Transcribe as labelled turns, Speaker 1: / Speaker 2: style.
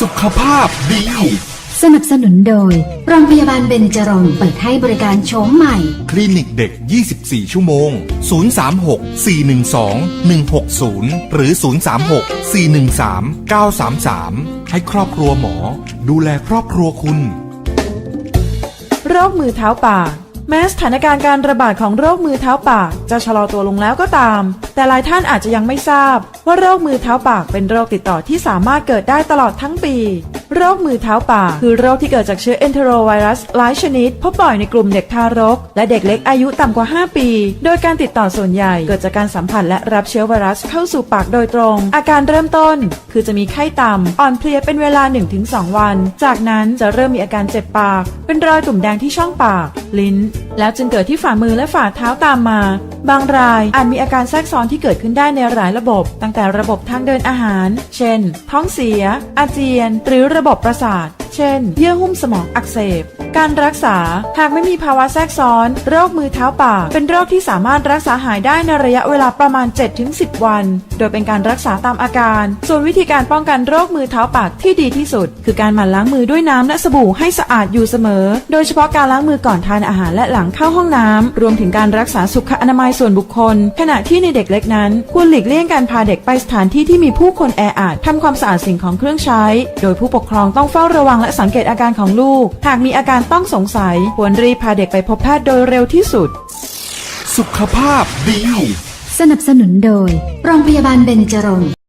Speaker 1: สุขภาพดี
Speaker 2: สนับสนุนโดย โรงพยาบาลเบญจรงค์เปิดให้บริการโฉมใหม่
Speaker 1: คลินิกเด็ก 24 ชั่วโมง 036 412 160 หรือ 036 413 933 ให้ครอบครัวหมอ ดูแลครอบครัวคุณ
Speaker 3: โรคมือเท้าปาก แม้สถานการณ์การระบาดของโรคมือเท้าปาก จะชะลอตัวลงแล้วก็ตาม แต่หลายท่านอาจจะยังไม่ทราบ ว่าโรคมือเท้าปากเป็นโรคติดต่อที่สามารถเกิดได้ตลอดทั้งปี โรคมือเท้าปากคือโรคที่เกิดจากเชื้อเอนเทโรไวรัสหลายชนิด พบบ่อยในกลุ่มเด็กทารก และเด็กเล็กอายุต่ำกว่า 5 ปี โดยการติดต่อส่วนใหญ่เกิดจากการสัมผัสและรับเชื้อไวรัสเข้าสู่ปากโดยตรง อาการเริ่มต้น คือจะมีไข้ต่ำอ่อนเพลียเป็นเวลา 1-2 วัน จากนั้นจะเริ่มมีอาการเจ็บปาก เป็นรอยตุ่มแดงที่ช่องปาก ลิ้น แล้วจึงเกิดที่ฝ่ามือและฝ่าเท้าตามมา บางรายอาจมีอาการแทรกซ้อนที่เกิดขึ้นได้ในหลายระบบ ตั้งแต่ระบบทางเดินอาหาร เช่น ท้องเสีย อาเจียน หรือระระบบประสาท ช่น เยื่อหุ้มสมองอักเสบ การรักษา หากไม่มีภาวะแทรกซ้อน โรคมือเท้าปาก เป็นโรคที่สามารถรักษาหายได้ในระยะเวลาประมาณ 7-10 วัน โดยเป็นการรักษาตามอาการ ส่วนวิธีการป้องกันโรคมือเท้าปากที่ดีที่สุด คือการหมั่นล้างมือด้วยน้ำและสบู่ให้สะอาดอยู่เสมอ โดยเฉพาะการล้างมือก่อนทานอาหารและหลังเข้าห้องน้ำรวมถึงการรักษาสุขอนามัยส่วนบุคคล ขณะที่ในเด็กเล็กนั้นควรหลีกเลี่ยงการพาเด็กไปสถานที่ที่มีผู้คนแออัดทำความสะอาดสิ่งของเครื่องใช้ โดยผู้ปกครองต้องเฝ้าระวังและสังเกตอาการของลูก หากมีอาการต้องสงสัย ควรรีบพาเด็กไปพบแพทย์โดยเร็วที่สุด
Speaker 1: สุขภาพดี
Speaker 2: สนับสนุนโดย โรงพยาบาลเบญจรงค์